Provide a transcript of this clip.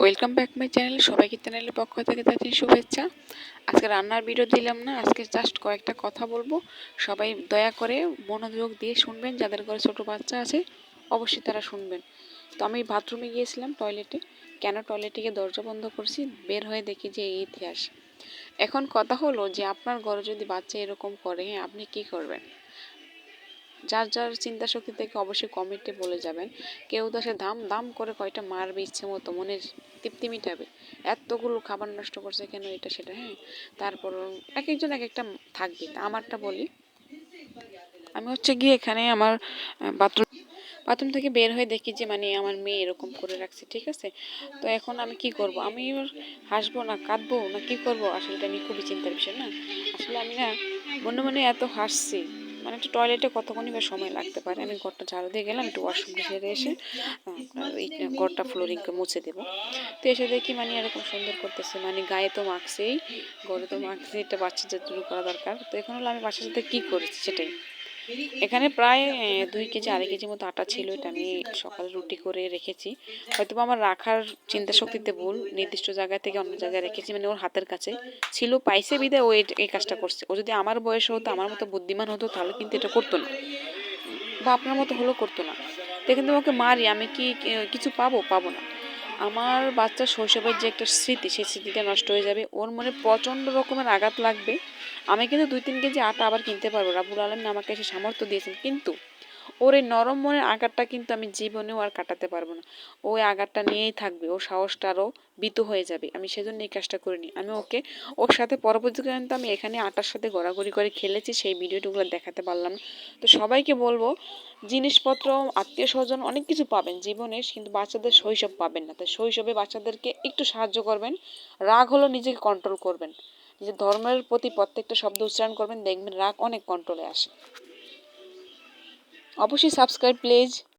Welcome back my channel সবাইকে চ্যানেলের পক্ষ থেকে তাদের শুভেচ্ছা। আজকে রান্নার ভিডিও দিলাম না, আজকে জাস্ট কয়েকটা কথা বলব। সবাই দয়া করে মনোযোগ দিয়ে শুনবেন, যাদের ঘরে ছোটো বাচ্চা আছে, অবশ্যই তারা শুনবেন। তো আমি বাথরুমে গিয়েছিলাম টয়লেটে কেন টয়লেটে গিয়ে দরজা বন্ধ করছি, বের হয়ে দেখি যে এই ইতিহাস। এখন কথা হলো যে আপনার ঘরে যদি বাচ্চা এরকম করে হ্যাঁ আপনি কি করবেন? যার যার চিন্তা শক্তি থেকে অবশ্যই কমেন্টে বলে যাবেন। কেউ তো সে দাম দাম করে কয়টা মারবে ইচ্ছে মতো, মনের তৃপ্তি মিটাবে। এতগুলো খাবার নষ্ট করছে কেন এটা, সেটা হ্যাঁ? তারপর এক একজন এক একটা থাকবে। আমারটা বলি। আমি হচ্ছে গিয়ে এখানে আমার বাথরুম বাথরুম থেকে বের হয়ে দেখি যে মানে আমার মেয়ে এরকম করে রাখছে, ঠিক আছে? তো এখন আমি কি করব? আমি হাসবো না, কাঁদবো না, কি করব? আসলে আমি খুবই চিন্তার বিষয়, না? আসলে আমি না, মনে মনে এত হাসছি। মানে একটু টয়লেটে কতক্ষণই বা সময় লাগতে পারে? আমি ঘরটা ঝাড়ু দিয়ে গেলাম, একটু ওয়াশরুম সেরে এসে ঘরটা ফ্লোরিংকে মুছে দেবো। তো এসে দেখি মানে এরকম সুন্দর করতেছে মানে গায়ে তো মাখছেই, ঘরে তো মাখছে এটা বাচ্চাদের দূর করা দরকার। তো এখন হলো আমি বাচ্চার সাথে কী করেছি সেটাই। এখানে প্রায় দুই কেজি, আড়াই কেজি মতো আটা ছিল, এটা আমি সকালে রুটি করে রেখেছি। হয়তো আমার রাখার চিন্তা শক্তিতে ভুল, নির্দিষ্ট জায়গা থেকে অন্য জায়গায় রেখেছি মানে ওর হাতের কাছে ছিল, পাইছে বিদায় ও এই কাজটা করছে। ও যদি আমার বয়স হতো, আমার মতো বুদ্ধিমান হতো, তাহলে কিন্তু এটা করতো না। বা আপনার মতো হলেও করতো না। তো এখানে ওকে মারি, আমি কি কিছু পাবো? পাবো না। আমার বাচ্চার শৈশবের যে একটা স্মৃতি, সেই স্মৃতিটা নষ্ট হয়ে যাবে। ওর মনে প্রচণ্ড রকমের আঘাত লাগবে। আমি কিন্তু দুই তিন কেজি আটা আবার কিনতে পারব। রাবুল আলম আমাকে এসে সামর্থ্য দিয়েছেন। কিন্তু ওর এই নরম মনের আঘাতটা কিন্তু আমি জীবনেও আর কাটাতে পারব না। ওই আঘাতটা নিয়েই থাকবে ও সাহসটা আরও বিত হয়ে যাবে। আমি সেজন্য এই কাজটা করিনি। আমি ওকে, ওর সাথে পরবর্তীতে কিন্তু আমি এখানে আটার সাথে গড়াগড়ি করে খেলেছি, সেই ভিডিওটুগুলো দেখাতে পারলাম তো সবাইকে বলব, জিনিসপত্র, আত্মীয় স্বজন অনেক কিছু পাবেন জীবনে, কিন্তু বাচ্চাদের শৈশব পাবেন না। তাই শৈশবে বাচ্চাদেরকে একটু সাহায্য করবেন, রাগ হলো নিজেকে কন্ট্রোল করবেন। নিজের ধর্মের প্রতি প্রত্যেকটা শব্দ উচ্চারণ করবেন, দেখবেন রাগ অনেক কন্ট্রোলে আসে। অবশ্যই সাবস্ক্রাইব প্লিজ